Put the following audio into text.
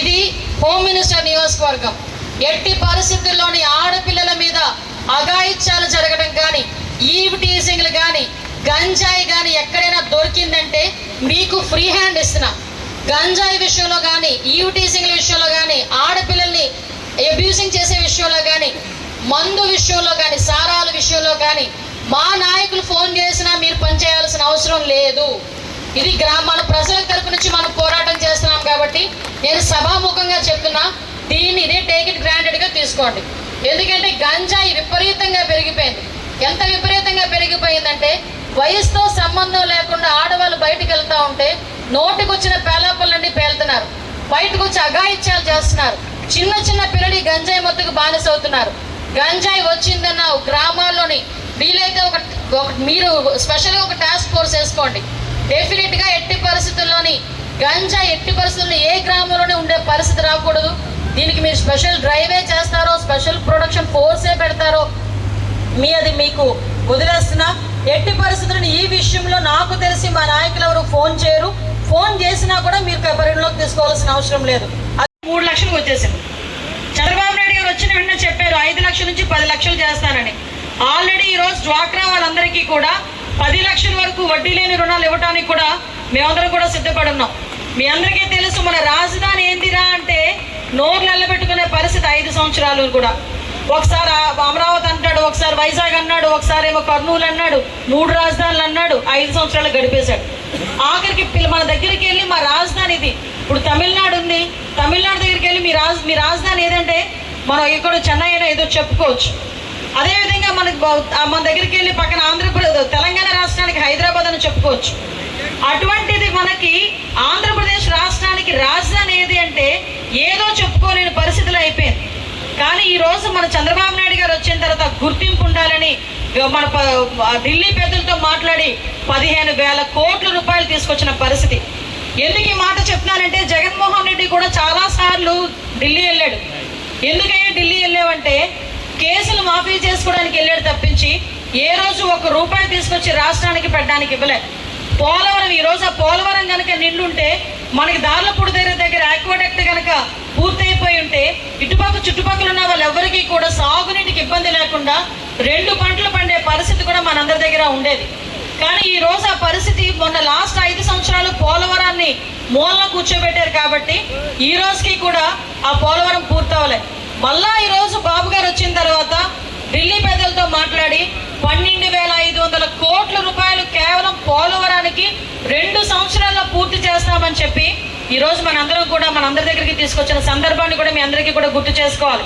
ఇది home minister నియోజకవర్గం. ఎట్టి పరిస్థితుల్లోని ఆడపిల్లల మీద అఘాయిత్యాలు జరగడం కానీ ఈవ్ టీజింగ్లు కానీ గంజాయి కానీ ఎక్కడైనా దొరికిందంటే మీకు ఫ్రీ హ్యాండ్ ఇస్తున్నా. గంజాయి విషయంలో కానీ ఈవ్ టీజింగ్ల విషయంలో కానీ ఆడపిల్లల్ని అబ్యూసింగ్ చేసే విషయంలో కానీ మందు విషయంలో కానీ సారాల విషయంలో కానీ మా నాయకులు ఫోన్ చేసినా మీరు పనిచేయాల్సిన అవసరం లేదు. ఇది గ్రామాల ప్రజల తరపు నుంచి మనం తీసుకోండి. ఎందుకంటే గంజాయి విపరీతంగా పెరిగిపోయింది. ఎంత విపరీతంగా పెరిగిపోయిందంటే వయసుతో సంబంధం లేకుండా ఆడవాళ్ళు బయటికి వెళ్తా ఉంటే నోటికి వచ్చిన పేలాపళ్ళన్నీ పేలుతున్నారు. బయటకు వచ్చి అఘాయిత్యాలు చేస్తున్నారు. చిన్న చిన్న పిల్లలు గంజాయి మొత్తుకు బానిస అవుతున్నారు గంజాయి వచ్చిందన్న గ్రామాల్లోని వీలైతే ఒక మీరు స్పెషల్గా ఒక టాస్క్ ఫోర్స్ వేసుకోండి. డెఫినెట్గా ఎట్టి పరిస్థితుల్లోని గంజా ఎట్టి పరిస్థితుల్లో ఏ గ్రామంలోనే ఉండే పరిస్థితి రాకూడదు. దీనికి మీరు స్పెషల్ డ్రైవే స్పెషల్ ప్రొడక్షన్ ఫోర్సే పెడతారో మీ అది మీకు వదిలేస్తున్నా ఎట్టి పరిస్థితులను ఈ విషయంలో నాకు తెలిసి మా నాయకులు ఎవరు ఫోన్ చేయరు. ఫోన్ చేసినా కూడా మీరు పరిగణలోకి తీసుకోవాల్సిన అవసరం లేదు. అది మూడు లక్షలకు వచ్చేసింది. చంద్రబాబు నాయుడు గారు వచ్చిన వెంటనే చెప్పారు ఐదు లక్షల నుంచి పది లక్షలు చేస్తానని. ఆల్రెడీ ఈ రోజు డ్వాక్రా వాళ్ళందరికీ కూడా పది లక్షల వరకు వడ్డీ లేని రుణాలు ఇవ్వడానికి కూడా మేమందరం కూడా సిద్ధపడున్నాం మీ అందరికీ తెలుసు మన రాజధాని ఏందిరా అంటే నోరు నిలబెట్టు ఐదు సంవత్సరాలు కూడా. ఒకసారి అమరావతి అంటాడు ఒకసారి వైజాగ్ అన్నాడు ఒకసారి ఏమో కర్నూలు అన్నాడు మూడు రాజధానులు అన్నాడు ఐదు సంవత్సరాలు గడిపేశాడు. ఆఖరికి పిల్ల మన దగ్గరికి వెళ్ళి మా రాజధాని ఇది. ఇప్పుడు తమిళనాడు ఉంది. తమిళనాడు దగ్గరికి వెళ్ళి మీ రాజ మీ రాజధాని ఏదంటే మనం ఇక్కడ చెన్నై అయినా ఏదో చెప్పుకోవచ్చు. అదేవిధంగా మనకి మన దగ్గరికి వెళ్ళి పక్కన ఆంధ్రప్రదేశ్ తెలంగాణ రాష్ట్రానికి హైదరాబాద్ అని చెప్పుకోవచ్చు. అటువంటిది మనకి ఆంధ్రప్రదేశ్ రాష్ట్రానికి రాజధాని ఏది అంటే కానీ ఈ రోజు మన చంద్రబాబు నాయుడు గారు వచ్చిన తర్వాత గుర్తింపు ఉండాలని మన ఢిల్లీ పెద్దలతో మాట్లాడి పదిహేను వేల కోట్ల రూపాయలు తీసుకొచ్చిన పరిస్థితి. ఎందుకు ఈ మాట చెప్తున్నానంటే జగన్మోహన్ రెడ్డి కూడా చాలా సార్లు ఢిల్లీ వెళ్ళాడు. ఎందుకయ్యా ఢిల్లీ వెళ్ళావంటే కేసులు మాఫీ చేసుకోవడానికి వెళ్ళాడు తప్పించి ఏ రోజు ఒక రూపాయి తీసుకొచ్చి రాష్ట్రానికి పెట్టడానికి ఇవ్వలే పోలవరం ఈ రోజు ఆ పోలవరం కనుక నిండుంటే మనకి దారిలో దగ్గర లేకుండా రెండు పంటలు పండే పరిస్థితి కూడా మనందరి దగ్గర ఉండేది. కానీ ఈ రోజు ఆ పరిస్థితి మొన్న లాస్ట్ ఐదు సంవత్సరాలు పోలవరాన్ని మూలన కూర్చోబెట్టారు కాబట్టి ఈ రోజుకి కూడా ఆ పోలవరం పూర్తవలే. మళ్ళా ఈ రోజు బాబు గారు వచ్చిన తర్వాత ఢిల్లీ పెద్దలతో మాట్లాడి పన్నెండు వేల ఐదు వందల కోట్ల రూపాయలు కేవలం పోలవరానికి రెండు సంవత్సరాల్లో పూర్తి చేస్తామని చెప్పి ఈ రోజు మనందరం కూడా మనందరి దగ్గరికి తీసుకొచ్చిన సందర్భాన్ని కూడా మీ అందరికీ కూడా గుర్తు చేసుకోవాలి.